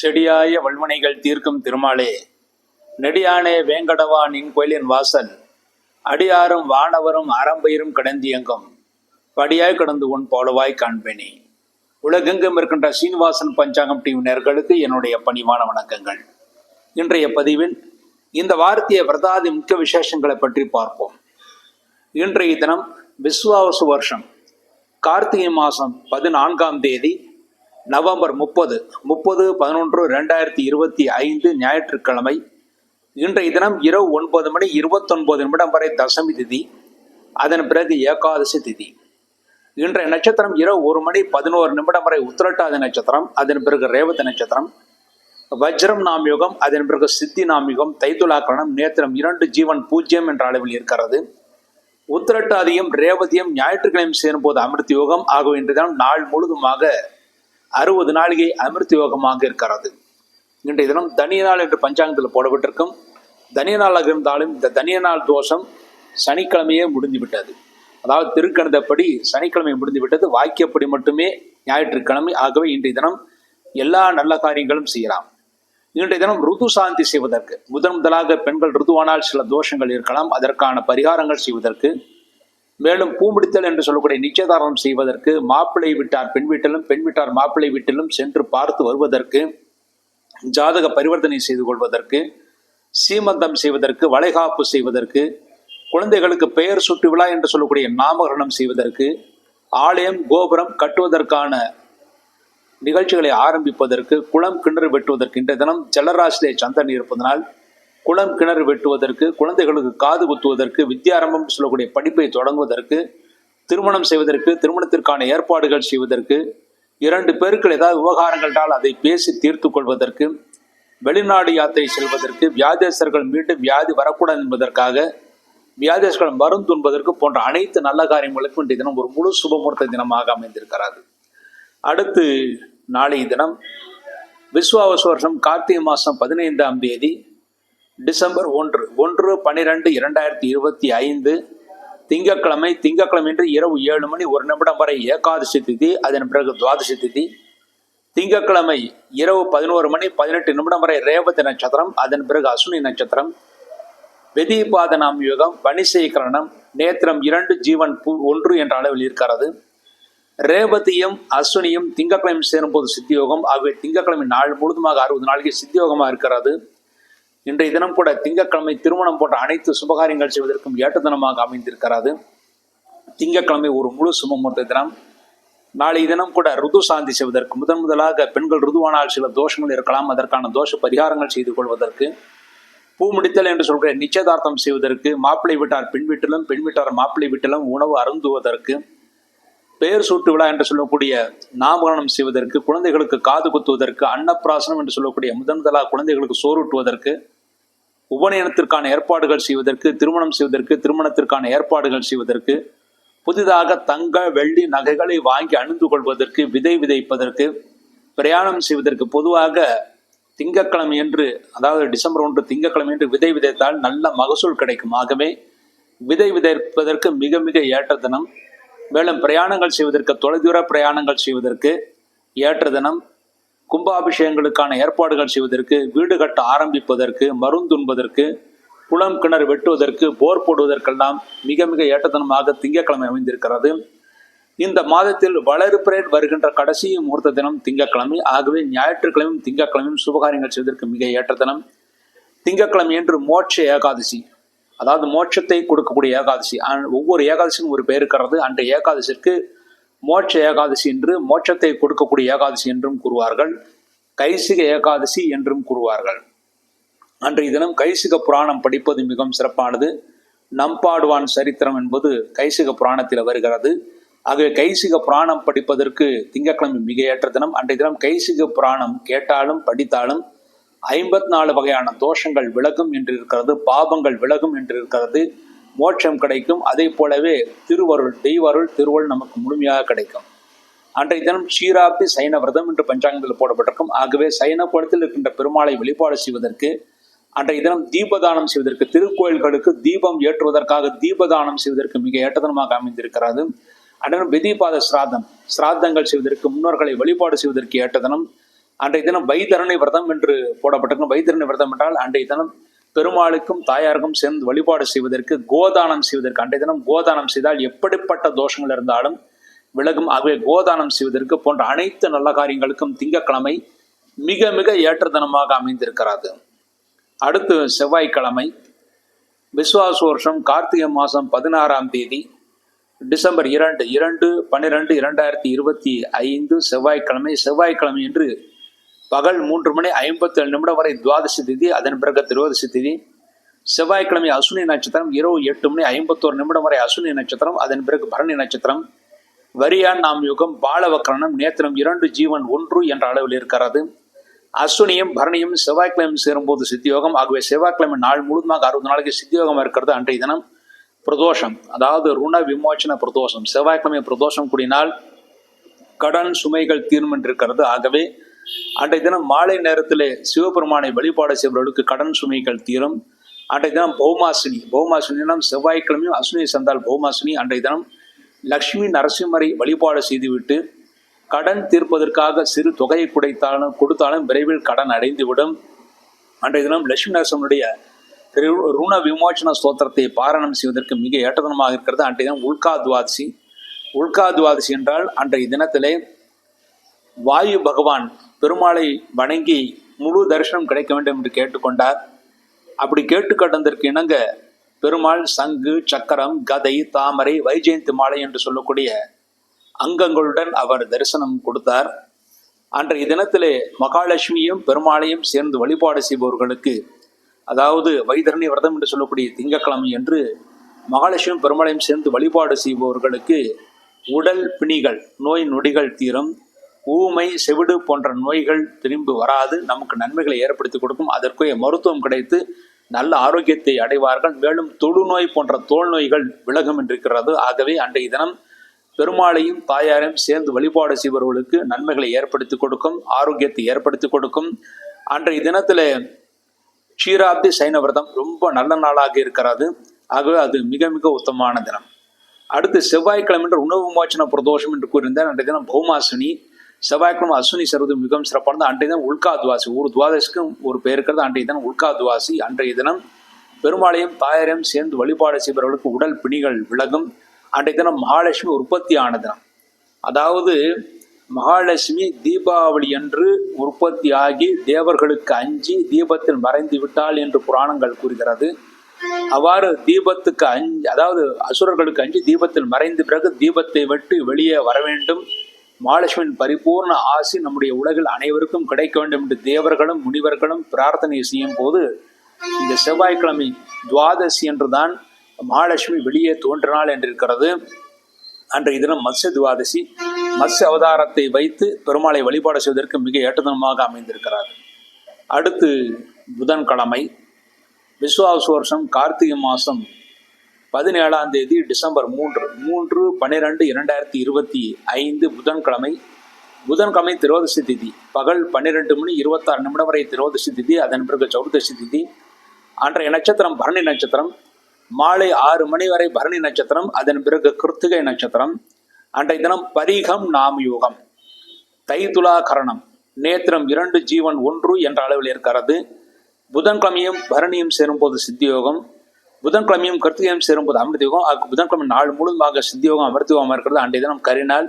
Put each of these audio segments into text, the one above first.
செடியாய வல்வனைகள் தீர்க்கும் திருமாலே. நெடியானே வேங்கடவா நின் கோயிலின் வாசல். அடியாரும் வானவரும் அறம்பயிரும் கடந்தியங்கும். படியாய் கடந்து உன் போலவாய் காண்பேனே. உலகெங்கும் இருக்கின்ற சீனிவாசன் பஞ்சாங்கம் டிவி நேர்களுக்கு என்னுடைய பணிவான வணக்கங்கள். இன்றைய பதிவில் இந்த வார்த்தையை விரதாதி முக்கிய விசேஷங்களை பற்றி பார்ப்போம். இன்றைய தினம் விஸ்வாவசு வருஷம். கார்த்திகை மாதம் பதினான்காம் தேதி நவம்பர் முப்பது முப்பது பதினொன்று ரெண்டாயிரத்தி இருபத்தி ஐந்து ஞாயிற்றுக்கிழமை. இன்றைய தினம் இரவு ஒன்பது மணி இருபத்தொன்பது நிமிடம் வரை தசமி திதி அதன் பிறகு ஏகாதசி திதி. இன்றைய நட்சத்திரம் இரவு ஒரு மணி பதினோரு நிமிடம் வரை உத்திரட்டாதி நட்சத்திரம் அதன் பிறகு ரேவதி நட்சத்திரம் வஜ்ரம் நாம்யுகம் அதன் பிறகு சித்தி நாம்யுகம் தைத்துலாக்கரணம் நேத்திரம் இரண்டு ஜீவன் பூஜ்ஜியம் என்ற அளவில் இருக்கிறது. உத்திரட்டாதியும் ரேவதியும் ஞாயிற்றுக்கிழமை சேரும்போது அமிர்த யோகம் ஆகும் இன்றுதான் நாள் முழுதுமாக அறுபது நாளிகை அமிர்த யோகமாக இருக்கிறது. இன்றைய தினம் தனிய நாள் என்று பஞ்சாங்கத்தில் போடப்பட்டிருக்கும். தனிய நாளாக இருந்தாலும் இந்த தனிய நாள் தோஷம் சனிக்கிழமையே முடிந்து விட்டது அதாவது திருக்கணிதப்படி சனிக்கிழமை முடிந்து விட்டது வாக்கியப்படி மட்டுமே ஞாயிற்றுக்கிழமை. ஆகவே இன்றைய தினம் எல்லா நல்ல காரியங்களும் செய்யலாம். இன்றைய தினம் ருது சாந்தி செய்வதற்கு முதன் முதலாக பெண்கள் ருதுவானால் சில தோஷங்கள் இருக்கலாம். அதற்கான பரிகாரங்கள் செய்வதற்கு மேலும் பூமுடித்தல் என்று சொல்லக்கூடிய நிச்சயதாரணம் செய்வதற்கு மாப்பிள்ளை விட்டார் பெண் வீட்டிலும் பெண் வீட்டார் மாப்பிள்ளை வீட்டிலும் சென்று பார்த்து வருவதற்கு ஜாதக பரிவர்த்தனை செய்து கொள்வதற்கு சீமந்தம் செய்வதற்கு வளைகாப்பு செய்வதற்கு குழந்தைகளுக்கு பெயர் சுட்டு விழா என்று சொல்லக்கூடிய நாமகரணம் செய்வதற்கு ஆலயம் கோபுரம் கட்டுவதற்கான நிகழ்ச்சிகளை ஆரம்பிப்பதற்கு குளம் கிணறு வெட்டுவதற்கு இன்றைய தினம் ஜலராசிலே சந்தன் இருப்பதனால் குளம் கிணறு வெட்டுவதற்கு குழந்தைகளுக்கு காது குத்துவதற்கு வித்யாரம்பம் சொல்லக்கூடிய படிப்பை தொடங்குவதற்கு திருமணம் செய்வதற்கு திருமணத்திற்கான ஏற்பாடுகள் செய்வதற்கு இரண்டு பேருக்கு ஏதாவது விவகாரங்களால் அதை பேசி தீர்த்து கொள்வதற்கு வெளிநாடு யாத்திரை செல்வதற்கு வியாதேசர்கள் மீண்டும் வியாதி வரக்கூடாது என்பதற்காக வியாதேசர்கள் மருந்துண்பதற்கு போன்ற அனைத்து நல்ல காரியங்களுக்கும் இன்றைய தினம் ஒரு முழு சுபமுகூர்த்த தினமாக அமைந்திருக்கிறது. அடுத்து நாளைய தினம் விஸ்வாவச வருஷம் கார்த்திகை மாதம் பதினைந்தாம் தேதி டிசம்பர் ஒன்று ஒன்று பன்னிரெண்டு இரண்டாயிரத்தி இருபத்தி ஐந்து திங்கட்கிழமை திங்கக்கிழமையின்றி இரவு ஏழு மணி ஒரு நிமிடம் வரை ஏகாதசி திதி அதன் பிறகு துவாதசி திதி. திங்கட்கிழமை இரவு பதினோரு மணி பதினெட்டு நிமிடம் வரை ரேவதி நட்சத்திரம் அதன் பிறகு அசுனி நட்சத்திரம். வெதிபாதனாம் யுகம் வணிசீகரணம் நேத்திரம் இரண்டு ஜீவன் பூ ஒன்று என்ற அளவில் இருக்கிறது. ரேவதியும் அஸ்வினியும் திங்கட்கிழமை சேரும்போது சித்தியோகம் ஆகவே திங்கக்கிழமை நாள் முழுதுமாக அறுபது நாளைக்கு சித்தியோகமாக இருக்கிறது. இன்றைய தினம் கூட திங்கட்கிழமை திருமணம் போன்ற அனைத்து சுபகாரியங்கள் செய்வதற்கும் ஏற்ற தினமாக அமைந்திருக்கிறது. திங்கட்கிழமை ஒரு முழு சுபமுகூர்த்த தினம். நாளைய தினம் கூட ருது சாந்தி செய்வதற்கு முதன் முதலாக பெண்கள் ருதுவானால் சில தோஷங்கள் இருக்கலாம் அதற்கான தோஷ பரிகாரங்கள் செய்து கொள்வதற்கு பூ முடித்தல் என்று சொல்கிற நிச்சயதார்த்தம் செய்வதற்கு மாப்பிள்ளை வீட்டார் பெண் வீட்டிலும் பெண் வீட்டார் மாப்பிள்ளை வீட்டிலும் உணவு அருந்துவதற்கு பெயர் சூட்டு விழா என்று சொல்லக்கூடிய நாமகரணம் செய்வதற்கு குழந்தைகளுக்கு காது குத்துவதற்கு அன்னப்பிராசனம் என்று சொல்லக்கூடிய முதன் முதலாக குழந்தைகளுக்கு சோறுட்டுவதற்கு உபநயனத்திற்கான ஏற்பாடுகள் செய்வதற்கு திருமணம் செய்வதற்கு திருமணத்திற்கான ஏற்பாடுகள் செய்வதற்கு புதிதாக தங்க வெள்ளி நகைகளை வாங்கி அணிந்து கொள்வதற்கு விதை விதைப்பதற்கு பிரயாணம் செய்வதற்கு பொதுவாக திங்கட்கிழமை என்று அதாவது டிசம்பர் ஒன்று திங்கக்கிழமை என்று விதை விதைத்தால் நல்ல மகசூல் கிடைக்கும். ஆகவே விதை விதைப்பதற்கு மிக மிக ஏற்ற தினம். மேலும் பிரயாணங்கள் செய்வதற்கு தொலைதூர பிரயாணங்கள் செய்வதற்கு ஏற்ற தினம் கும்பாபிஷேகங்களுக்கான ஏற்பாடுகள் செய்வதற்கு வீடு கட்ட ஆரம்பிப்பதற்கு மருந்துண்பதற்கு குளம் கிணறு வெட்டுவதற்கு போர் போடுவதற்கெல்லாம் மிக மிக ஏற்ற திங்கக்கிழமை திங்கட்கிழமை அமைந்திருக்கிறது. இந்த மாதத்தில் வளர்பிரேட் வருகின்ற கடைசி முகூர்த்த தினம் திங்கட்கிழமை. ஆகவே ஞாயிற்றுக்கிழமையும் திங்கட்கிழமையும் சுபகாரியங்கள் செய்வதற்கு மிக ஏற்ற தினம் திங்கட்கிழமை என்று மோட்ச ஏகாதசி. அதாவது மோட்சத்தை கொடுக்கக்கூடிய ஏகாதசி. ஒவ்வொரு ஏகாதசியும் ஒரு பெயர் இருக்கிறது. அன்றைய ஏகாதசிற்கு மோட்ச ஏகாதசி என்று மோட்சத்தை கொடுக்கக்கூடிய ஏகாதசி என்றும் கூறுவார்கள். கைசிக ஏகாதசி என்றும் கூறுவார்கள். அன்றைய தினம் கைசிக புராணம் படிப்பது மிகவும் சிறப்பானது. நம்பாடுவான் சரித்திரம் என்பது கைசிக புராணத்தில் வருகிறது. ஆகவே கைசிக புராணம் படிப்பதற்கு திங்கட்கிழமை மிக ஏற்ற தினம். அன்றைய தினம் கைசிக புராணம் கேட்டாலும் படித்தாலும் ஐம்பத்தி நாலு வகையான தோஷங்கள் விலகும் என்று இருக்கிறது பாபங்கள் விலகும் என்று இருக்கிறது மோட்சம் கிடைக்கும். அதே போலவே திருவருள் தெய்வருள் திருவருள் நமக்கு முழுமையாக கிடைக்கும். அன்றைய தினம் ஷீராப்பி சைன விரதம் என்று பஞ்சாங்கத்தில் போடப்பட்டிருக்கும். ஆகவே சைன குளத்தில் இருக்கின்ற பெருமாளை வழிபாடு செய்வதற்கு அன்றைய தினம் தீபதானம் செய்வதற்கு திருக்கோயில்களுக்கு தீபம் ஏற்றுவதற்காக தீபதானம் செய்வதற்கு மிக ஏற்றதனமாக அமைந்திருக்கிறது. அன்றைய தினம் விதிபாத சிராதம் சிராதங்கள் செய்வதற்கு முன்னோர்களை வழிபாடு செய்வதற்கு ஏற்ற தினம் அன்றைய தினம் வைத்தரணி விரதம் என்று போடப்பட்டிருக்கும். வைத்தரணி விரதம் என்றால் அன்றைய தினம் பெருமாளுக்கும் தாயாருக்கும் சேர்ந்து வழிபாடு செய்வதற்கு கோதானம் செய்வதற்கு அன்றைய தினம் கோதானம் செய்தால் எப்படிப்பட்ட தோஷங்கள் இருந்தாலும் விலகும். ஆகவே கோதானம் செய்வதற்கு போன்ற அனைத்து நல்ல காரியங்களுக்கும் திங்கட்கிழமை மிக மிக ஏற்ற தினமாக அமைந்திருக்கிறது. அடுத்து செவ்வாய்க்கிழமை விஸ்வாச வருஷம் கார்த்திகை மாதம் பதினாறாம் தேதி டிசம்பர் இரண்டு இரண்டு பன்னிரெண்டு இரண்டாயிரத்தி இருபத்தி ஐந்து செவ்வாய்க்கிழமை. செவ்வாய்க்கிழமை என்று பகல் மூன்று மணி ஐம்பத்தி ஏழு நிமிடம் வரை துவாதசி திதி அதன் பிறகு திரோதசி திதி. செவ்வாய்க்கிழமை அசுனி நட்சத்திரம் இரவு எட்டு மணி ஐம்பத்தோரு நிமிடம் வரை அசுனி நட்சத்திரம் அதன் பிறகு பரணி நட்சத்திரம். வரியான் நாம் யுகம் பாலவக்கரணம் நேத்திரம் இரண்டு ஜீவன் ஒன்று என்ற அளவில் இருக்கிறது. அஸ்வினியும் பரணியும் செவ்வாய்க்கிழமை சேரும்போது சித்தியோகம். ஆகவே செவ்வாய்க்கிழமை நாள் முழுவதுமாக அறுபது நாளைக்கு சித்தியோகம் இருக்கிறது அன்றைய தினம். பிரதோஷம் அதாவது ருண விமோச்சன பிரதோஷம். செவ்வாய்க்கிழமை பிரதோஷம் கூடினால் கடன் சுமைகள் தீர்மென்றிருக்கிறது ஆகவே அன்றைய தினம் மாலை நேரத்திலே சிவபெருமானை வழிபாடு செய்பவர்களுக்கு கடன் சுமைகள் தீரும். அன்றைய தினம் பௌமாசினி. பௌமாசினினம் செவ்வாய்க்கிழமையும் அஸ்வினி சந்தால் பௌமாசினி அன்றைய தினம் லக்ஷ்மி நரசிம்மரை வழிபாடு செய்துவிட்டு கடன் தீர்ப்பதற்காக சிறு தொகையை குடைத்தாலும் கொடுத்தாலும் விரைவில் கடன் அடைந்துவிடும். அன்றைய தினம் லட்சுமி நரசிம்மனுடைய ருண விமோச்சன ஸ்தோத்திரத்தை பாராயணம் செய்வதற்கு மிக ஏற்றதனமாக இருக்கிறது. அன்றைய தினம் உல்கா துவாதசி உல்கா துவாதசி என்றால் அன்றைய தினத்திலே வாயு பகவான் பெருமாளை வணங்கி முழு தரிசனம் கிடைக்க வேண்டும் என்று கேட்டுக்கொண்டார். அப்படி கேட்டுக்கொண்டதற்கு இணங்க பெருமாள் சங்கு சக்கரம் கதை தாமரை வைஜெயந்தி மாலை என்று சொல்லக்கூடிய அங்கங்களுடன் அவர் தரிசனம் கொடுத்தார். அன்றைய தினத்திலே மகாலட்சுமியும் பெருமாளையும் சேர்ந்து வழிபாடு செய்பவர்களுக்கு அதாவது வைதரணி விரதம் என்று சொல்லக்கூடிய திங்கட்கிழமை என்று மகாலட்சுமியும் பெருமாளையும் சேர்ந்து வழிபாடு செய்பவர்களுக்கு உடல் பிணிகள் நோய் நொடிகள் தீரும். ஊமை செவிடு போன்ற நோய்கள் திரும்பி வராது. நமக்கு நன்மைகளை ஏற்படுத்தி கொடுக்கும். அதற்குரிய மருத்துவம் கிடைத்து நல்ல ஆரோக்கியத்தை அடைவார்கள். மேலும் தொழுநோய் போன்ற தோல் நோய்கள் விலகும் என்றிருக்கிறது. ஆகவே அன்றைய தினம் பெருமாளையும் தாயாரையும் சேர்ந்து வழிபாடு செய்பவர்களுக்கு நன்மைகளை ஏற்படுத்தி கொடுக்கும். ஆரோக்கியத்தை ஏற்படுத்தி கொடுக்கும். அன்றைய தினத்தில் க்ஷீராப்தி சைன விரதம் ரொம்ப நல்ல நாளாக இருக்கிறது. ஆகவே அது மிக மிக உத்தமமான தினம். அடுத்து செவ்வாய்க்கிழமை என்று உணவு மோச்சன பிரதோஷம் என்று கூறியிருந்தார். அன்றைய தினம் பௌமாசினி. செவ்வாய்க்கிழமை அஸ்வினி சருது மிகவும் சிறப்பானது. அன்றைய தினம் உல்கா துவாசி ஒரு துவாதசிக்கும் ஒரு பெயர் இருக்கிறது. அன்றைய தினம் உல்கா துவாசி அன்றைய தினம் பெருமாளையும் தாயாரையும் சேர்ந்து வழிபாடு செய்பவர்களுக்கு உடல் பிணிகள் விலகும். அன்றைய தினம் மகாலட்சுமி உற்பத்தி ஆன தினம். அதாவது மகாலட்சுமி தீபாவளி அன்று உற்பத்தி ஆகி தேவர்களுக்கு அஞ்சி தீபத்தில் மறைந்து விட்டாள் என்று புராணங்கள் கூறுகிறது. அவ்வாறு தீபத்துக்கு அஞ்சு அதாவது அசுரர்களுக்கு அஞ்சு தீபத்தில் மறைந்த பிறகு தீபத்தை விட்டு வெளியே வர வேண்டும். மகாலட்சுமியின் பரிபூர்ண ஆசி நம்முடைய உலகில் அனைவருக்கும் கிடைக்க வேண்டும் என்று தேவர்களும் முனிவர்களும் பிரார்த்தனை செய்யும் போது இந்த செவ்வாய்க்கிழமை துவாதசி என்றுதான் மகாலட்சுமி வெளியே தோன்றினாள் என்றிருக்கிறது. அன்றைய தினம் மத்ய துவாதசி மத்ஸ்ய அவதாரத்தை வைத்து பெருமாளை வழிபாடு செய்வதற்கு மிக ஏற்றதனமாக அமைந்திருக்கிறார். அடுத்து புதன்கிழமை விஸ்வாச வருஷம் கார்த்திகை மாதம் பதினேழாம் தேதி டிசம்பர் மூன்று மூன்று பன்னிரெண்டு இரண்டாயிரத்தி இருபத்தி ஐந்து புதன்கிழமை புதன்கிழமை திரோதசி திதி. பகல் பன்னிரெண்டு மணி இருபத்தாறு நிமிடம் வரை திரோதசி திதி அதன் பிறகு சௌர்தசி திதி. அன்றைய நட்சத்திரம் பரணி நட்சத்திரம். மாலை ஆறு மணி வரை பரணி நட்சத்திரம் அதன் பிறகு கிருத்திகை நட்சத்திரம். அன்றைய தினம் பரிகம் நாம் யோகம். தைதுலா கரணம் நேத்திரம் இரண்டு ஜீவன் ஒன்று என்ற அளவில் இருக்கிறது. புதன்கிழமையும் பரணியும் சேரும்போது சித்தியோகம். புதன்கிழமையும் கிருத்திகையும் சேரும்போது அமிர்தயோகம் அதுக்கு புதன்கிழமை நாள் முழுவதுமாக சித்தியோகம் அமிர்தயோகம் இருக்கிறது. அன்றைய தினம் கரிநாள்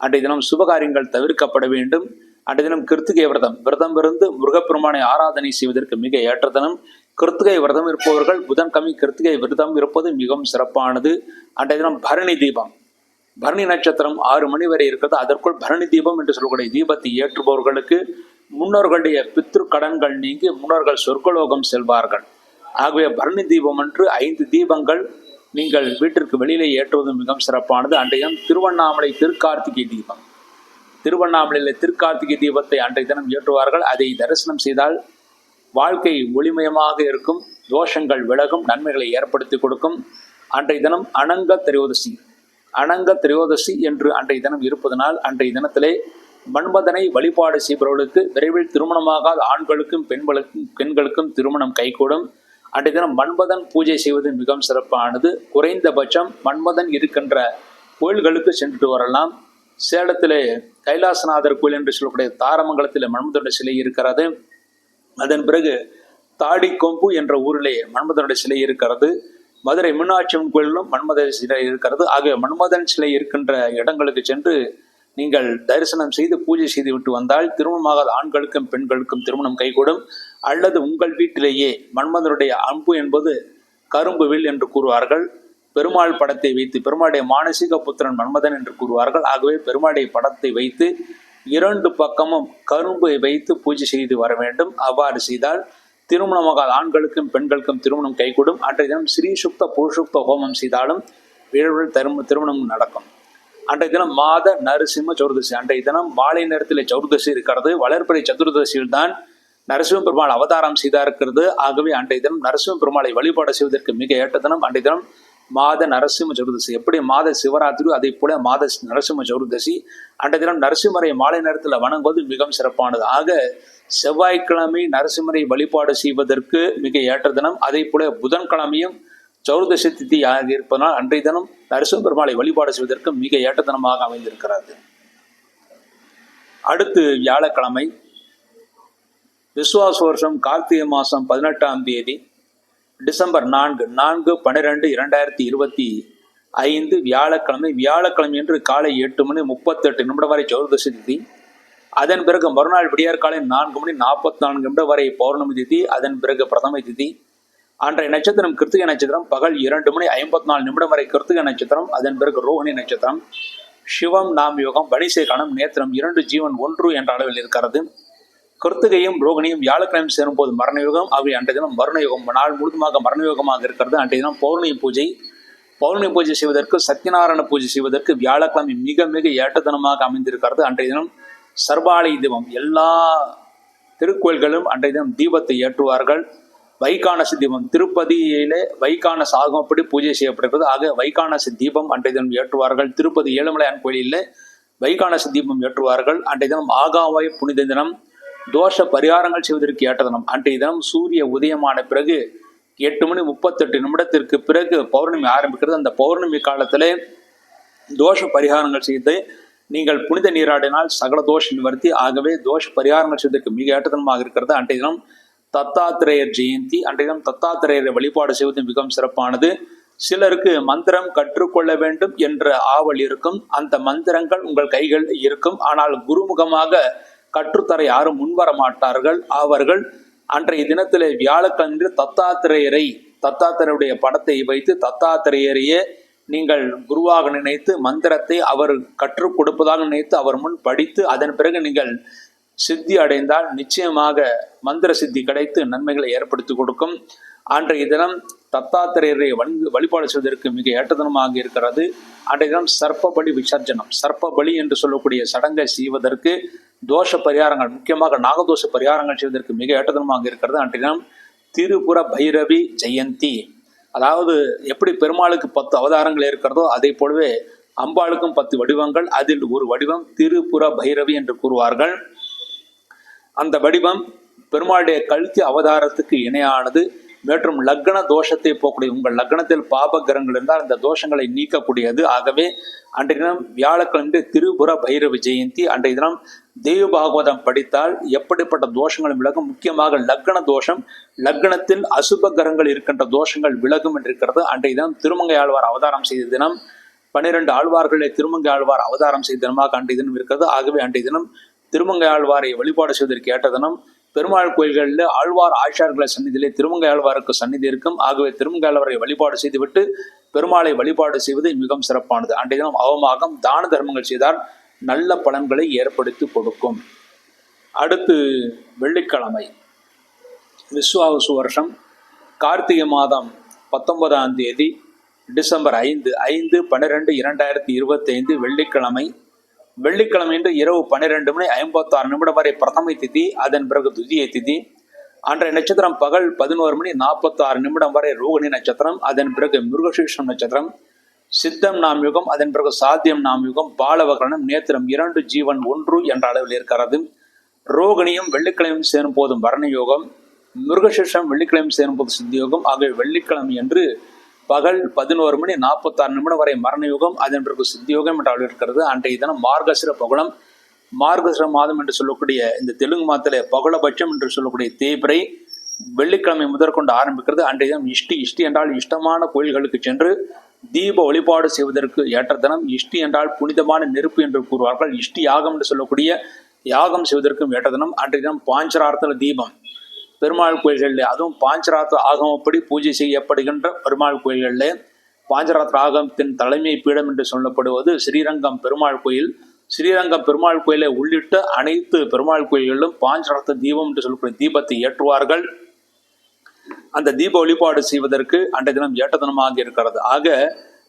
அன்றைய தினம் சுபகாரியங்கள் தவிர்க்கப்பட வேண்டும். அன்றைய தினம் கிருத்திகை விரதம். விரதம் இருந்து முருகப்பெருமானை ஆராதனை செய்வதற்கு மிக ஏற்ற தினம் கிருத்திகை விரதம் இருப்பவர்கள் புதன்கிழமை கிருத்திகை விரதம் இருப்பது மிகவும் சிறப்பானது. அன்றைய தினம் பரணி தீபம். பரணி நட்சத்திரம் ஆறு மணி வரை இருக்கிறது. அதற்குள் பரணி தீபம் என்று சொல்லக்கூடிய தீபத்தை ஏற்றுபவர்களுக்கு முன்னோர்களுடைய பித்ரு கடன்கள் நீங்கி முன்னோர்கள் சொர்க்கலோகம் செல்வார்கள். ஆகவே பரணி தீபம் என்று ஐந்து தீபங்கள் நீங்கள் வீட்டிற்கு வெளியிலே ஏற்றுவது மிகவும் சிறப்பானது. அன்றைய தினம் திருவண்ணாமலை திருக்கார்த்திகை தீபம். திருவண்ணாமலையில் திருக்கார்த்திகை தீபத்தை அன்றைய தினம் ஏற்றுவார்கள். அதை தரிசனம் செய்தால் வாழ்க்கை ஒளிமயமாக இருக்கும் தோஷங்கள் விலகும் நன்மைகளை ஏற்படுத்தி கொடுக்கும். அன்றைய தினம் அனங்க திரையோதசி. அனங்க திரையோதசி என்று அன்றைய தினம் இருப்பதனால் அன்றைய தினத்திலே மன்மதனை வழிபாடு செய்பவர்களுக்கு விரைவில் திருமணமாகாத ஆண்களுக்கும் பெண்களுக்கும் பெண்களுக்கும் திருமணம் கைகூடும். அன்றைய தினம் மன்மதன் பூஜை செய்வது மிகவும் சிறப்பானது. குறைந்தபட்சம் மன்மதன் இருக்கின்ற கோயில்களுக்கு சென்றுட்டு வரலாம். சேலத்திலே கைலாசநாதர் கோயில் என்று சொல்லக்கூடிய தாரமங்கலத்தில் மன்மதனுடைய சிலை இருக்கிறது. அதன் பிறகு தாடிக்கொம்பு என்ற ஊரிலே மன்மதனுடைய சிலை இருக்கிறது. மதுரை மீனாட்சி அம்மன் கோயிலிலும் மன்மத சிலை இருக்கிறது. ஆகிய மன்மதன் சிலை இருக்கின்ற இடங்களுக்கு சென்று நீங்கள் தரிசனம் செய்து பூஜை செய்து விட்டு வந்தால் திருமணமாகாத ஆண்களுக்கும் பெண்களுக்கும் திருமணம் கைகூடும். அல்லது உங்கள் வீட்டிலேயே மன்மதனுடைய அன்பு என்பது கரும்பு வில் என்று கூறுவார்கள். பெருமாள் படத்தை வைத்து பெருமாளுடைய மானசீக புத்திரன் மன்மதன் என்று கூறுவார்கள். ஆகவே பெருமாளுடைய படத்தை வைத்து இரண்டு பக்கமும் கரும்பை வைத்து பூஜை செய்து வர வேண்டும். அவ்வாறு செய்தால் திருமணமாகாத ஆண்களுக்கும் பெண்களுக்கும் திருமணம் கைகூடும். அன்றைய தினம் ஸ்ரீ சுக்த புருஷுக்த ஹோமம் செய்தாலும் வீழல் திரும திருமணம் நடக்கும். அன்றைய தினம் மாத நரசிம்ம சதுர்தசி. அன்றைய தினம் மாலை நேரத்தில் சதுர்தசி இருக்கிறது. வளர்ப்பிறை சதுர்தசியில் தான் நரசிம்ம பெருமாள் அவதாரம் செய்தா இருக்கிறது ஆகவே அன்றைய தினம் நரசிம்ம பெருமாளை வழிபாடு செய்வதற்கு மிக ஏற்ற தினம் அன்றைய தினம் மாத நரசிம்ம சதுர்தசி. எப்படி மாத சிவராத்திரி அதே போல மாத நரசிம்ம சதுர்தசி. அன்றைய தினம் நரசிம்மரை மாலை நேரத்தில் வணங்குவது மிகவும் சிறப்பானது. ஆக செவ்வாய்க்கிழமை நரசிம்மரை வழிபாடு செய்வதற்கு மிக ஏற்ற தினம். அதே போல புதன்கிழமையும் சௌர்தசி திதி ஆகியிருப்பதனால் அன்றைய தினம் நரசிம்ம பெருமாளை வழிபாடு செய்வதற்கு மிக ஏற்றத்தனமாக அமைந்திருக்கிறது. அடுத்து வியாழக்கிழமை விசுவாச வருஷம் கார்த்திகை மாதம் பதினெட்டாம் தேதி டிசம்பர் நான்கு நான்கு பன்னிரெண்டு இரண்டாயிரத்தி இருபத்தி ஐந்து வியாழக்கிழமை. வியாழக்கிழமை என்று காலை எட்டு மணி முப்பத்தெட்டு நிமிடம் வரை சௌர்தசி திதி. அதன் பிறகு மறுநாள் விடியற்காலை நான்கு மணி நாற்பத்தி நான்கு நிமிடம் வரை பௌர்ணமி திதி. அதன் பிறகு பிரதம திதி. அன்றைய நட்சத்திரம் கிருத்திகை நட்சத்திரம் பகல் இரண்டு மணி ஐம்பத்தி நாலு நிமிடம் வரை கிருத்திகை நட்சத்திரம் அதன் பிறகு ரோஹிணி நட்சத்திரம் சிவம் நாம் யோகம் கணம் நேத்திரம் இரண்டு ஜீவன் ஒன்று என்ற அளவில் இருக்கிறது. கிருத்திகையும் ரோகிணியும் வியாழக்கிழமை சேரும்போது மரணயோகம் அவை அன்றைய தினம் மரணயோகம் நாள் முழுதுமாக மரணயோகமாக இருக்கிறது. அன்றைய தினம் பௌர்ணமி பூஜை. பௌர்ணமி பூஜை செய்வதற்கு சத்யநாராயண பூஜை செய்வதற்கு வியாழக்கிழமை மிக மிக ஏற்ற தினமாக அமைந்திருக்கிறது. அன்றைய தினம் சர்வாலய தீபம். எல்லா திருக்கோயில்களும் அன்றைய தினம் தீபத்தை ஏற்றுவார்கள். வைகானச தீபம் திருப்பதியிலே வைகானச அப்படி பூஜை செய்யப்படுகிறது ஆக வைகானச தீபம் அன்றைய தினம் ஏற்றுவார்கள் திருப்பதி ஏழுமலையான் கோயிலில் வைகானச தீபம் ஏற்றுவார்கள் அன்றைய தினம் ஆகாவாய் புனித தினம் தோஷ பரிகாரங்கள் செய்வதற்கு ஏற்ற தினம். அன்றைய தினம் சூரிய உதயமான பிறகு எட்டு மணி முப்பத்தெட்டு நிமிடத்திற்கு பிறகு பௌர்ணமி ஆரம்பிக்கிறது. அந்த பௌர்ணமி காலத்திலே தோஷ பரிகாரங்கள் செய்து நீங்கள் புனித நீராடினால் சகல தோஷ நிவர்த்தி. ஆகவே தோஷ பரிகாரங்கள் செய்வதற்கு மிக ஏற்றதனமாக இருக்கிறது. அன்றைய தினம் தத்தாத்திரேயர் ஜெயந்தி அன்றையும் தத்தாத்திரேயரை வழிபாடு செய்வது மிகவும் சிறப்பானது. சிலருக்கு மந்திரம் கற்றுக்கொள்ள வேண்டும் என்ற ஆவல் இருக்கும். அந்த மந்திரங்கள் உங்கள் கைகள் இருக்கும். ஆனால் குருமுகமாக கற்றுத்தர யாரும் முன்வர மாட்டார்கள் அவர்கள் அன்றைய தினத்திலே வியாழக்கன்று தத்தாத்திரேயரை தத்தாத்திரையுடைய படத்தை வைத்து தத்தாத்திரேயரையே நீங்கள் குருவாக நினைத்து மந்திரத்தை அவர் கற்றுக் கொடுப்பதாக நினைத்து அவர் முன் படித்து அதன் பிறகு நீங்கள் சித்தி அடைந்தால் நிச்சயமாக மந்திர சித்தி கிடைத்து நன்மைகளை ஏற்படுத்தி கொடுக்கும். அன்றைய தினம் தத்தாத்திரையரை வணங்கு வழிபாடு செய்வதற்கு மிக ஏற்றதனமாக இருக்கிறது. அன்றைய தினம் சர்ப்ப பலி விசர்ஜனம். சர்ப்ப பலி என்று சொல்லக்கூடிய சடங்கை செய்வதற்கு தோஷ பரிகாரங்கள் முக்கியமாக நாகதோஷ பரிகாரங்கள் செய்வதற்கு மிக ஏற்றதனமாக இருக்கிறது. அன்றைய தினம் திருபுர பைரவி ஜெயந்தி. அதாவது எப்படி பெருமாளுக்கு பத்து அவதாரங்கள் இருக்கிறதோ அதே போலவே அம்பாளுக்கும் பத்து வடிவங்கள். அதில் ஒரு வடிவம் திருபுர பைரவி என்று கூறுவார்கள். அந்த வடிவம் பெருமாளுடைய கழுத்து அவதாரத்துக்கு இணையானது மற்றும் லக்ன தோஷத்தை போகக்கூடிய உங்கள் லக்னத்தில் பாப கிரகங்கள் இருந்தால் அந்த தோஷங்களை நீக்கக்கூடியது. ஆகவே அன்றைய தினம் வியாழக்கிழமை திருபுர பைரவ ஜெயந்தி அன்றைய தினம் தெய்வ பாகவதம் படித்தால் எப்படிப்பட்ட தோஷங்களும் விலகும்? முக்கியமாக லக்ன தோஷம் லக்னத்தில் அசுப கிரகங்கள் இருக்கின்ற தோஷங்கள் விலகும் என்றிருக்கிறது. அன்றைய தினம் திருமங்கை ஆழ்வார் அவதாரம் செய்த தினம் பன்னிரண்டு ஆழ்வார்களை திருமங்கை ஆழ்வார் அவதாரம் செய்த தினமாக அன்றைய தினம் இருக்கிறது. ஆகவே அன்றைய தினம் திருமங்கை ஆழ்வாரை வழிபாடு செய்வதற்கு ஏற்ற தினம் பெருமாள் கோயில்களில் ஆழ்வார் ஆழ்வார்களை சந்நிதியிலே திருமங்கை ஆழ்வாருக்கு சந்நிதி இருக்கும். ஆகவே திருமங்கை ஆழ்வாரை வழிபாடு செய்துவிட்டு பெருமாளை வழிபாடு செய்வது மிகவும் சிறப்பானது. அன்றைய தினம் அவமாகம் தான தர்மங்கள் செய்தால் நல்ல பலன்களை ஏற்படுத்தி கொடுக்கும். அடுத்து வெள்ளிக்கிழமை விஸ்வாவசு வருஷம் கார்த்திகை மாதம் பத்தொன்பதாம் தேதி டிசம்பர் ஐந்து ஐந்து பன்னிரெண்டு இரண்டாயிரத்தி இருபத்தைந்து வெள்ளிக்கிழமை வெள்ளிக்கிழமை இன்று இரவு பன்னிரெண்டு மணி ஐம்பத்தாறு நிமிடம் வரை பிரதமை திதி அதன் பிறகு துதியை திதி. அன்றைய நட்சத்திரம் பகல் பதினோரு மணி நாற்பத்தாறு நிமிடம் வரை ரோகிணி நட்சத்திரம் அதன் பிறகு மிருகசீஷம் நட்சத்திரம் சித்தம் நாம் யுகம் அதன் பிறகு சாத்தியம் நாம் யுகம் பாலவகரணம் நேத்திரம் இரண்டு ஜீவன் ஒன்று என்ற அளவில் இருக்கிறது. ரோகிணியும் வெள்ளிக்கிழமையும் சேரும் போதும் வரண யோகம் மிருகசீஷம் வெள்ளிக்கிழமை சேரும் போது சித்தி யோகம் ஆகிய வெள்ளிக்கிழமை என்று பகல் பதினோரு மணி நாற்பத்தாறு நிமிடம் வரை மரண யுகம் அதன் பிறகு சித்தி யோகம் இருக்கிறது அன்றைய தினம் மார்கசிர பகுளம் மார்கசிர மாதம் என்று சொல்லக்கூடிய இந்த தெலுங்கு மாதத்திலே பகுலபட்சம் என்று சொல்லக்கூடிய தேய்பிரை வெள்ளிக்கிழமை முதற்கொண்டு ஆரம்பிக்கிறது. அன்றைய தினம் இஷ்டி இஷ்டி என்றால் இஷ்டமான கோயில்களுக்கு சென்று தீப வழிபாடு செய்வதற்கு ஏற்ற தினம் இஷ்டி என்றால் புனிதமான நெருப்பு என்று கூறுவார்கள். இஷ்டி யாகம் என்று சொல்லக்கூடிய யாகம் செய்வதற்கும் ஏற்ற தினம். அன்றைய தினம் பாஞ்சரார்த்தல தீபம். பெருமாள் கோயில்களில் அதுவும் பாஞ்சராத்திர ஆகமப்படி பூஜை செய்யப்படுகின்ற பெருமாள் கோயில்களில் பாஞ்சராத்திர ஆகமத்தின் தலைமை பீடம் என்று சொல்லப்படுவது ஸ்ரீரங்கம் பெருமாள் கோயில். ஸ்ரீரங்கம் பெருமாள் கோயிலை உள்ளிட்ட அனைத்து பெருமாள் கோயில்களிலும் பாஞ்சராத்த தீபம் என்று சொல்லக்கூடிய தீபத்தை ஏற்றுவார்கள். அந்த தீப வழிபாடு செய்வதற்கு அன்றைய தினம் ஏற்ற தினமாக இருக்கிறது. ஆக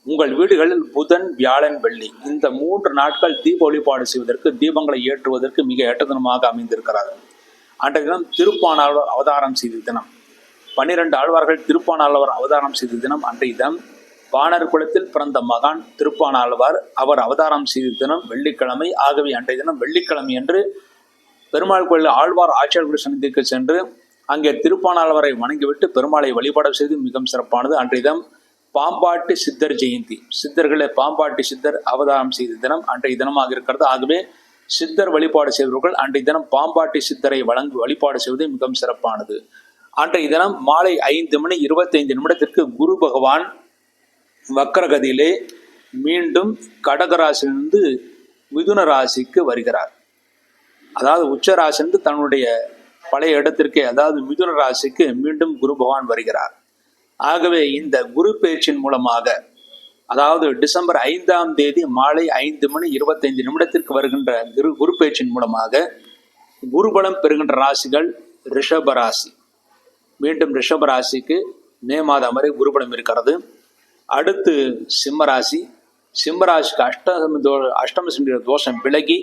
உங்கள் வீடுகளில் புதன் வியாழன் வெள்ளி இந்த மூன்று நாட்கள் தீப வழிபாடு செய்வதற்கு தீபங்களை ஏற்றுவதற்கு மிக ஏற்ற தினமாக அன்றைய தினம் திருப்பானாழ்வார் அவதாரம் செய்த தினம். பன்னிரண்டு ஆழ்வார்கள் திருப்பானாழ்வார் அவதாரம் செய்த தினம் அன்றைய தினம் வானர் குலத்தில் பிறந்த மகான் திருப்பானாழ்வார் அவர் அவதாரம் செய்த தினம் வெள்ளிக்கிழமை. ஆகவே அன்றைய தினம் வெள்ளிக்கிழமை என்று பெருமாள் கோயில் ஆழ்வார் ஆட்சியாளர்கள் சந்நிதிக்கு சென்று அங்கே திருப்பானாழ்வாரை வணங்கிவிட்டு பெருமாளை வழிபாடு செய்து மிகவும் சிறப்பானது. அன்றைய தினம் பாம்பாட்டி சித்தர் ஜெயந்தி. சித்தர்களை பாம்பாட்டி சித்தர் அவதாரம் செய்த தினம் அன்றைய தினமாக இருக்கிறது. ஆகவே சித்தர் வழிபாடு செய்பவர்கள் அன்றைய தினம் பாம்பாட்டி சித்தரை வழங்கி வழிபாடு செய்வது மிகவும் சிறப்பானது. அன்றைய தினம் மாலை ஐந்து மணி இருபத்தைந்து நிமிடத்திற்கு குரு பகவான் வக்கரகதியிலே மீண்டும் கடகராசிலிருந்து மிதுன ராசிக்கு வருகிறார். அதாவது உச்ச ராசிலிருந்து தன்னுடைய பழைய இடத்திற்கே அதாவது மிதுன ராசிக்கு மீண்டும் குரு பகவான் வருகிறார். ஆகவே இந்த குரு பேச்சின் மூலமாக அதாவது டிசம்பர் ஐந்தாம் தேதி மாலை ஐந்து மணி இருபத்தைந்து நிமிடத்திற்கு வருகின்ற குரு குரு பேச்சின் மூலமாக குருபலம் பெறுகின்ற ராசிகள் ரிஷப ராசி. மீண்டும் ரிஷப ராசிக்கு மே மாதம் வரை குருபலம் இருக்கிறது. அடுத்து சிம்மராசி சிம்மராசிக்கு அஷ்டமி தோ அஷ்டம சென்ற தோஷம் விலகி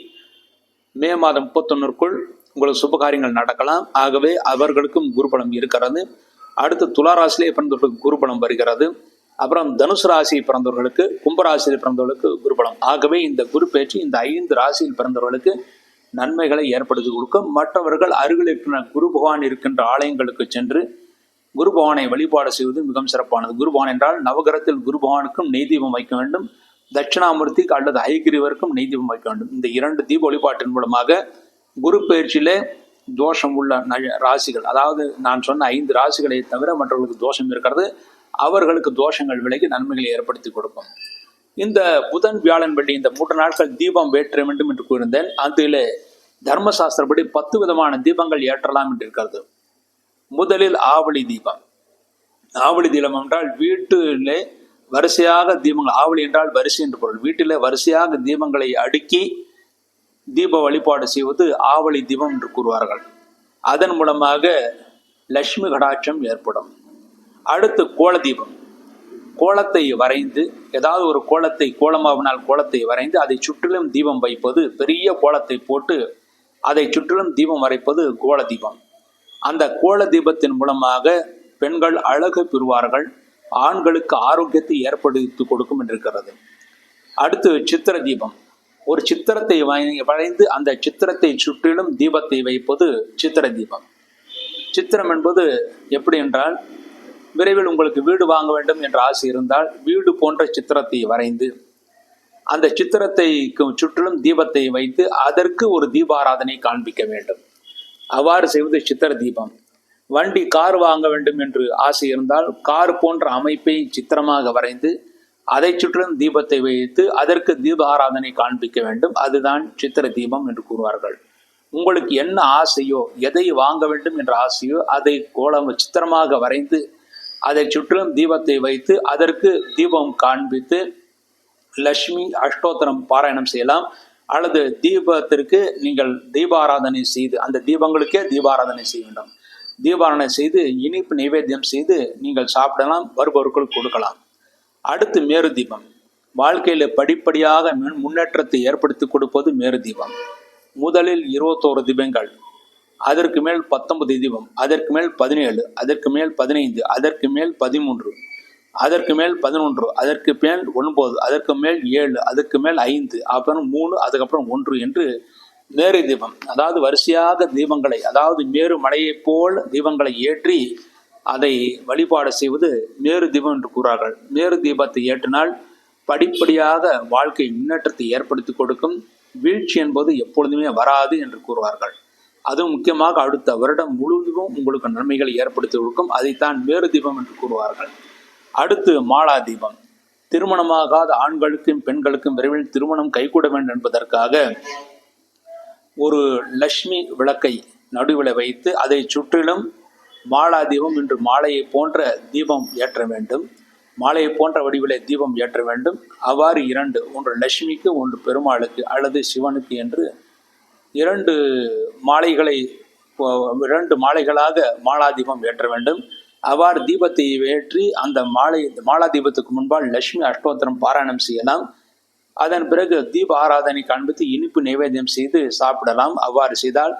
மே மாதம் முப்பத்தொன்னுக்குள் உங்களுக்கு சுபகாரியங்கள் நடக்கலாம். ஆகவே அவர்களுக்கும் குருபலம் இருக்கிறது. அடுத்து துலா பிறந்தவர்களுக்கு குருபலம் வருகிறது. அப்புறம் தனுசு ராசியை பிறந்தவர்களுக்கு கும்பராசியில் பிறந்தவர்களுக்கு குருபலம். ஆகவே இந்த குரு பேச்சு இந்த ஐந்து ராசியில் பிறந்தவர்களுக்கு நன்மைகளை ஏற்படுத்தி கொடுக்கும் மற்றவர்கள் அருகில் இருக்கின்ற குரு பகவான் இருக்கின்ற ஆலயங்களுக்கு சென்று குரு பகவானை வழிபாடு செய்வது மிகவும் சிறப்பானது. குரு பகவான் என்றால் நவகரத்தில் குரு பகவானுக்கும் நெய் தீபம் வைக்க வேண்டும். தட்சிணாமூர்த்திக்கு அல்லது ஐகிரிவருக்கும் நெய் தீபம் வைக்க வேண்டும். இந்த இரண்டு தீப வழிபாட்டின் மூலமாக குரு பயிற்சியிலே தோஷம் உள்ள ராசிகள் அதாவது நான் சொன்ன ஐந்து ராசிகளை தவிர மற்றவர்களுக்கு தோஷம் இருக்கிறது. அவர்களுக்கு தோஷங்கள் விலகி நன்மைகளை ஏற்படுத்தி கொடுக்கும். இந்த புதன் வியாழன் வெள்ளி இந்த மூன்று நாட்கள் தீபம் ஏற்ற வேண்டும் என்று கூறியிருந்தேன். அதில் தர்மசாஸ்திரப்படி பத்து விதமான தீபங்கள் ஏற்றலாம் என்று இருக்கிறது. முதலில் ஆவளி தீபம். ஆவளி தீபம் என்றால் வீட்டிலே வரிசையாக தீபங்கள் ஆவளி என்றால் வரிசை என்று பொருள். வீட்டிலே வரிசையாக தீபங்களை அடுக்கி தீப வழிபாடு செய்வது ஆவளி தீபம் என்று கூறுவார்கள். அதன் மூலமாக லட்சுமி கடாட்சம் ஏற்படும். அடுத்து கோல தீபம் கோலத்தை வரைந்து ஏதாவது ஒரு கோலத்தை கோலமாவினால் கோலத்தை வரைந்து அதை சுற்றிலும் தீபம் வைப்பது பெரிய கோலத்தை போட்டு அதை சுற்றிலும் தீபம் வரைப்பது கோல தீபம் அந்த கோல தீபத்தின் மூலமாக பெண்கள் அழகு பெறுவார்கள் ஆண்களுக்கு ஆரோக்கியத்தை ஏற்படுத்தி கொடுக்கும் என்றிருக்கிறது. அடுத்து சித்திர தீபம். ஒரு சித்திரத்தை வரைந்து அந்த சித்திரத்தை சுற்றிலும் தீபத்தை வைப்பது சித்திர தீபம். சித்திரம் என்பது எப்படி என்றால் விரைவில் உங்களுக்கு வீடு வாங்க வேண்டும் என்ற ஆசை இருந்தால் வீடு போன்ற சித்திரத்தை வரைந்து அந்த சித்திரத்தை சுற்றிலும் தீபத்தை வைத்து அதற்கு ஒரு தீபாராதனை காண்பிக்க வேண்டும். அவ்வாறு செய்வது சித்திர தீபம். வண்டி கார் வாங்க வேண்டும் என்று ஆசை இருந்தால் கார் போன்ற அமைப்பை சித்திரமாக வரைந்து அதை சுற்றிலும் தீபத்தை வைத்து அதற்கு தீப ஆராதனை காண்பிக்க வேண்டும். அதுதான் சித்திர தீபம் என்று கூறுவார்கள். உங்களுக்கு என்ன ஆசையோ எதை வாங்க வேண்டும் என்ற ஆசையோ அதை கோலம் சித்திரமாக வரைந்து அதை சுற்றிலும் தீபத்தை வைத்து அதற்கு தீபம் காண்பித்து லட்சுமி அஷ்டோத்தரம் பாராயணம் செய்யலாம். அல்லது தீபத்திற்கு நீங்கள் தீபாராதனை செய்து அந்த தீபங்களுக்கே தீபாராதனை செய்ய வேண்டும். தீபாராதனை செய்து இனிப்பு நைவேத்தியம் செய்து நீங்கள் சாப்பிடலாம் வருபவர்கள் கொடுக்கலாம். அடுத்து மேரு தீபம். வாழ்க்கையில் படிப்படியாக முன்னேற்றத்தை ஏற்படுத்தி கொடுப்பது மேரு தீபம். முதலில் இருபத்தோரு தீபங்கள். அதற்கு மேல் பத்தொன்பது தீபம் அதற்கு மேல் பதினேழு அதற்கு மேல் பதினைந்து அதற்கு மேல் பதிமூன்று அதற்கு மேல் பதினொன்று அதற்கு மேல் ஒன்பது அதற்கு மேல் ஏழு அதற்கு மேல் ஐந்து அப்புறம் மூணு அதுக்கப்புறம் ஒன்று என்று மேரு தீபம். அதாவது வரிசையாக தீபங்களை அதாவது மேரு மலையைப் போல் தீபங்களை ஏற்றி அதை வழிபாடு செய்வது மேரு தீபம் என்று கூறார்கள். மேரு தீபத்தை ஏற்றினால் படிப்படியாக வாழ்க்கை முன்னேற்றத்தை ஏற்படுத்தி கொடுக்கும். வீழ்ச்சி என்பது எப்பொழுதுமே வராது என்று கூறுவார்கள். அதுவும் முக்கியமாக அடுத்த வருடம் முழுவதும் உங்களுக்கு நன்மைகளை ஏற்படுத்தி கொடுக்கும். அதைத்தான் மேறு தீபம் என்று கூறுவார்கள். அடுத்து மாலா தீபம். திருமணமாகாத ஆண்களுக்கும் பெண்களுக்கும் விரைவில் திருமணம் கைகூட வேண்டும் என்பதற்காக ஒரு லட்சுமி விளக்கை நடுவில் வைத்து அதை சுற்றிலும் மாலா தீபம் என்று மாலையை போன்ற தீபம் ஏற்ற வேண்டும். மாலையை போன்ற வடிவிலே தீபம் ஏற்ற வேண்டும். அவ்வாறு இரண்டு ஒன்று லட்சுமிக்கு ஒன்று பெருமாளுக்கு அல்லது சிவனுக்கு என்று இரண்டு மாலைகளை இரண்டு மாலைகளாக மாலா தீபம் ஏற்ற வேண்டும். அவ்வாறு தீபத்தை ஏற்றி அந்த மாலை மாலா தீபத்துக்கு முன்பால் லட்சுமி அஷ்டோத்திரம் பாராயணம் செய்யலாம். அதன் பிறகு தீப ஆராதனை காண்பித்து இனிப்பு நைவேத்தியம் செய்து சாப்பிடலாம். அவ்வாறு செய்தால்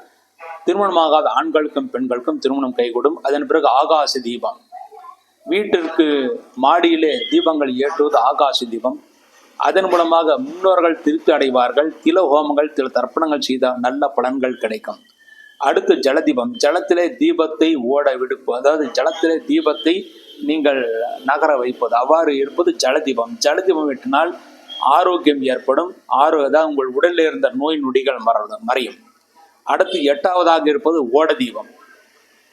திருமணமாகாத ஆண்களுக்கும் பெண்களுக்கும் திருமணம் கைகூடும். அதன் பிறகு ஆகாச தீபம். வீட்டிற்கு மாடியிலே தீபங்கள் ஏற்றுவது ஆகாச தீபம். அதன் மூலமாக முன்னோர்கள் திருப்தி அடைவார்கள். தில ஹோமங்கள் தில தர்ப்பணங்கள் செய்தால் நல்ல பலன்கள் கிடைக்கும். அடுத்து ஜலதீபம். ஜலத்திலே தீபத்தை ஓட விடுப்பு அதாவது ஜலத்திலே தீபத்தை நீங்கள் நகர வைப்பது. அவ்வாறு இருப்பது ஜலதீபம். ஜலதீபம் விட்டினால் ஆரோக்கியம் ஏற்படும். ஆரோ உங்கள் உடலில் இருந்த நோய் நொடிகள் மற மறையும். அடுத்து எட்டாவதாக இருப்பது ஓட தீபம்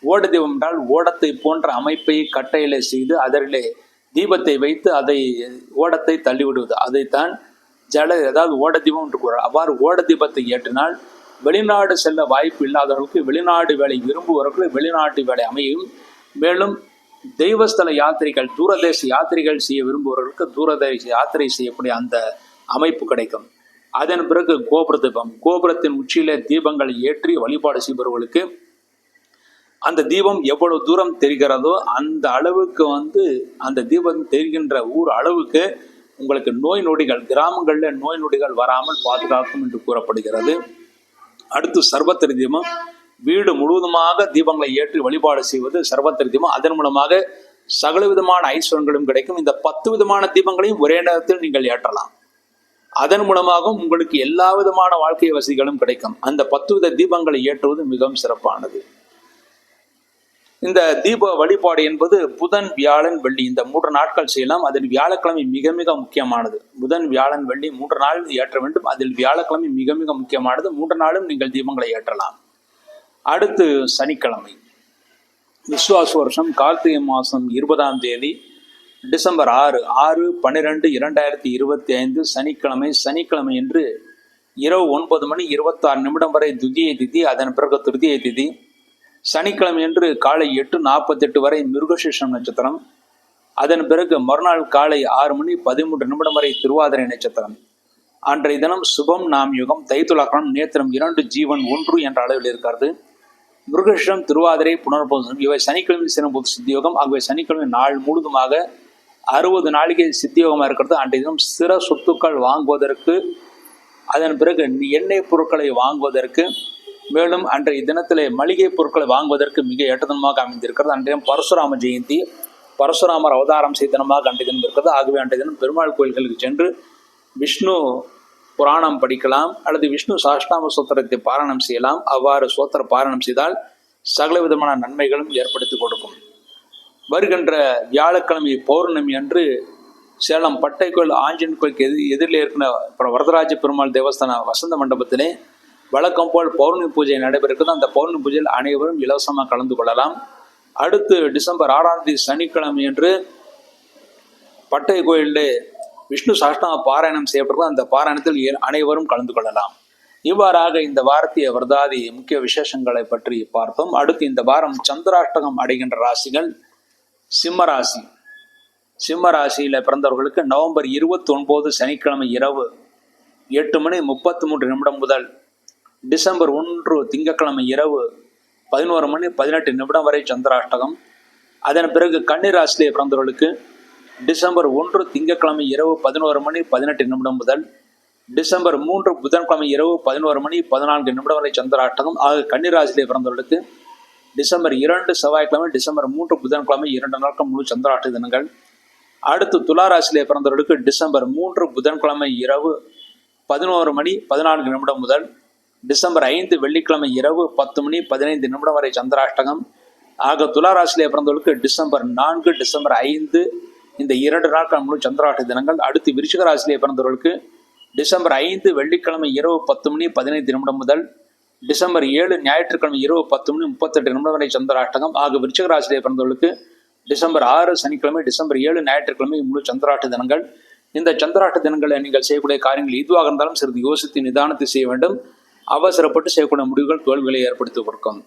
ஓட தீபம் என்றால் ஓடத்தை போன்ற அமைப்பை கட்டையிலே செய்து அதரிலே தீபத்தை வைத்து அதை ஓடத்தை தள்ளிவிடுவது. அதைத்தான் ஜல அதாவது ஓட தீபம் என்று கூறுவார் அவ்வாறு ஓட தீபத்தை ஏற்றினால் வெளிநாடு செல்ல வாய்ப்பு இல்லாதவர்களுக்கு வெளிநாடு வேலை விரும்புபவர்களுக்கு வெளிநாட்டு வேலை அமையும். மேலும் தெய்வஸ்தல யாத்திரைகள் தூரதேச யாத்திரைகள் செய்ய விரும்புபவர்களுக்கு தூரதேச யாத்திரை செய்யக்கூடிய அந்த அமைப்பு கிடைக்கும். அதன் பிறகு கோபுர தீபம் கோபுரத்தின் உச்சியிலே தீபங்களை ஏற்றி வழிபாடு செய்பவர்களுக்கு அந்த தீபம் எவ்வளவு தூரம் தெரிகிறதோ அந்த அளவுக்கு வந்து அந்த தீபம் தெரிகின்ற ஊர் அளவுக்கு உங்களுக்கு நோய் நொடிகள் கிராமங்களில் நோய் நொடிகள் வராமல் பாதுகாக்கும் என்று கூறப்படுகிறது. அடுத்து சர்வத்திரி தீபம். வீடு முழுவதுமாக தீபங்களை ஏற்றி வழிபாடு செய்வது சர்வத்திரி தீபம். அதன் மூலமாக சகல விதமான ஐஸ்வரங்களும் கிடைக்கும். இந்த பத்து விதமான தீபங்களையும் ஒரே நேரத்தில் நீங்கள் ஏற்றலாம். அதன் மூலமாகவும் உங்களுக்கு எல்லா விதமான வாழ்க்கை வசதிகளும் கிடைக்கும். அந்த பத்து வித தீபங்களை ஏற்றுவது மிகவும் சிறப்பானது. இந்த தீப வழிபாடு என்பது புதன் வியாழன் வெள்ளி. இந்த மூன்று நாட்கள் செய்யலாம். அதில் வியாழக்கிழமை மிக மிக முக்கியமானது. புதன் வியாழன் வெள்ளி மூன்று நாள் ஏற்ற வேண்டும். அதில் வியாழக்கிழமை மிக மிக முக்கியமானது. மூன்று நாளும் நீங்கள் தீபங்களை ஏற்றலாம். அடுத்து சனிக்கிழமை. விஸ்வாச வருஷம் கார்த்திகை மாதம் இருபதாம் தேதி டிசம்பர் ஆறு. ஆறு பன்னிரெண்டு இரண்டாயிரத்தி இருபத்தி ஐந்து சனிக்கிழமை. சனிக்கிழமை என்று இரவு ஒன்பது மணி இருபத்தாறு நிமிடம் வரை துதியை திதி அதன் பிறகு திருதியை திதி. சனிக்கிழமை என்று காலை எட்டு நாற்பத்தெட்டு வரை மிருகசீஷம் நட்சத்திரம். அதன் பிறகு மறுநாள் காலை ஆறு மணி பதிமூன்று நிமிடம் வரை திருவாதிரை நட்சத்திரம். அன்றைய தினம் சுபம் நாம் யுகம் தைத்துலாக்கணம் நேத்திரம் இரண்டு ஜீவன் ஒன்று என்ற அளவில் இருக்கிறது. மிருகஷம் திருவாதிரை புனர்போதம் இவை சனிக்கிழமை சிறப்பு சித்தியோகம். ஆகவே சனிக்கிழமை நாள் முழுதுமாக அறுபது நாளிகை சித்தியோகமாக இருக்கிறது. அன்றைய தினம் சிற சொத்துக்கள் வாங்குவதற்கு அதன் பிறகு எண்ணெய் பொருட்களை வாங்குவதற்கு மேலும் அன்றைய தினத்திலே மளிகை பொருட்களை வாங்குவதற்கு மிக ஏற்றதனமாக அமைந்திருக்கிறது. அன்றைய பரசுராம ஜெயந்தி பரசுராமர் அவதாரம் செய்தனமாக அன்றைய தினம் இருக்கிறது. ஆகவே அன்றைய தினம் பெருமாள் கோயில்களுக்கு சென்று விஷ்ணு புராணம் படிக்கலாம் அல்லது விஷ்ணு சாஷ்டாம சோத்திரத்தை பாரணம் செய்யலாம். அவ்வாறு சோத்திர பாரணம் செய்தால் சகல விதமான நன்மைகளும் ஏற்படுத்தி கொடுக்கும். வருகின்ற வியாழக்கிழமை பௌர்ணமி அன்று சேலம் பட்டை கோயில் ஆஞ்சன் கோயிலுக்கு எதிர் எதிரில் இருக்கிற அப்புறம் வரதராஜ பெருமாள் தேவஸ்தான வசந்த மண்டபத்திலே வழக்கம் போல் பௌர்ணமி பூஜை நடைபெறுகிறது. அந்த பௌர்ணமி பூஜையில் அனைவரும் இலவசமாக கலந்து கொள்ளலாம். அடுத்து டிசம்பர் ஆறாம் தேதி சனிக்கிழமை என்று பட்டை கோயிலில் விஷ்ணு சாஷ்டம பாராயணம் செய்யப்படுகிறது. அந்த பாராயணத்தில் ஏ- அனைவரும் கலந்து கொள்ளலாம். இவ்வாறாக இந்த வாரத்திய விரதாதி முக்கிய விசேஷங்களை பற்றி பார்த்தோம். அடுத்து இந்த வாரம் சந்திராஷ்டகம் அடைகின்ற ராசிகள் சிம்ம ராசி. சிம்ம பிறந்தவர்களுக்கு நவம்பர் இருபத்தி ஒன்பது சனிக்கிழமை இரவு எட்டு மணி முப்பத்தி மூன்று நிமிடம் முதல் டிசம்பர் ஒன்று திங்கட்கிழமை இரவு பதினோரு மணி பதினெட்டு நிமிடம் வரை சந்திராஷ்டகம். அதன் பிறகு கன்னி பிறந்தவர்களுக்கு டிசம்பர் ஒன்று திங்கட்கிழமை இரவு பதினோரு மணி பதினெட்டு நிமிடம் முதல் டிசம்பர் மூன்று புதன்கிழமை இரவு பதினோரு மணி பதினான்கு நிமிடம் வரை சந்திராஷ்டகம். ஆக கன்னிராசிலே பிறந்தவர்களுக்கு டிசம்பர் இரண்டு செவ்வாய்க்கிழமை டிசம்பர் மூன்று புதன்கிழமை இரண்டு நாட்கள் முழு சந்திராஷ்ட தினங்கள். அடுத்து துளாராசிலே பிறந்தவர்களுக்கு டிசம்பர் மூன்று புதன்கிழமை இரவு பதினோரு மணி பதினான்கு நிமிடம் முதல் டிசம்பர் ஐந்து வெள்ளிக்கிழமை இரவு பத்து மணி பதினைந்து நிமிடம் வரை சந்திராஷ்டகம். ஆக துளாராசிலே பிறந்தவர்களுக்கு டிசம்பர் நான்கு டிசம்பர் ஐந்து இந்த இரண்டு நாட்கள் முழு சந்திராஷ்ட தினங்கள். அடுத்து விருச்சிக ராசியிலே பிறந்தவர்களுக்கு டிசம்பர் ஐந்து வெள்ளிக்கிழமை இரவு பத்து மணி பதினைந்து நிமிடம் முதல் டிசம்பர் ஏழு ஞாயிற்றுக்கிழமை இரவு பத்து மணி முப்பத்தெட்டு நிமிடம் வரை சந்திராஷ்டகம். ஆக விருச்சிக ராசியிலே பிறந்தவர்களுக்கு டிசம்பர் ஆறு சனிக்கிழமை டிசம்பர் ஏழு ஞாயிற்றுக்கிழமை முழு சந்திராட்ட தினங்கள். இந்த சந்திராட்ட தினங்களை நீங்கள் செய்யக்கூடிய காரியங்கள் இதுவாக இருந்தாலும் சிறிது யோசித்து நிதானத்தை செய்ய வேண்டும். அவசரப்பட்டு செய்யக்கூடிய முடிவுகள் தோல்விகளை ஏற்படுத்தி கொடுக்கும்.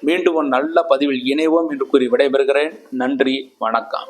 மீண்டும் ஒரு நல்ல பதிவில் இணைவோம் என்று கூறி விடைபெறுகிறேன். நன்றி வணக்கம்.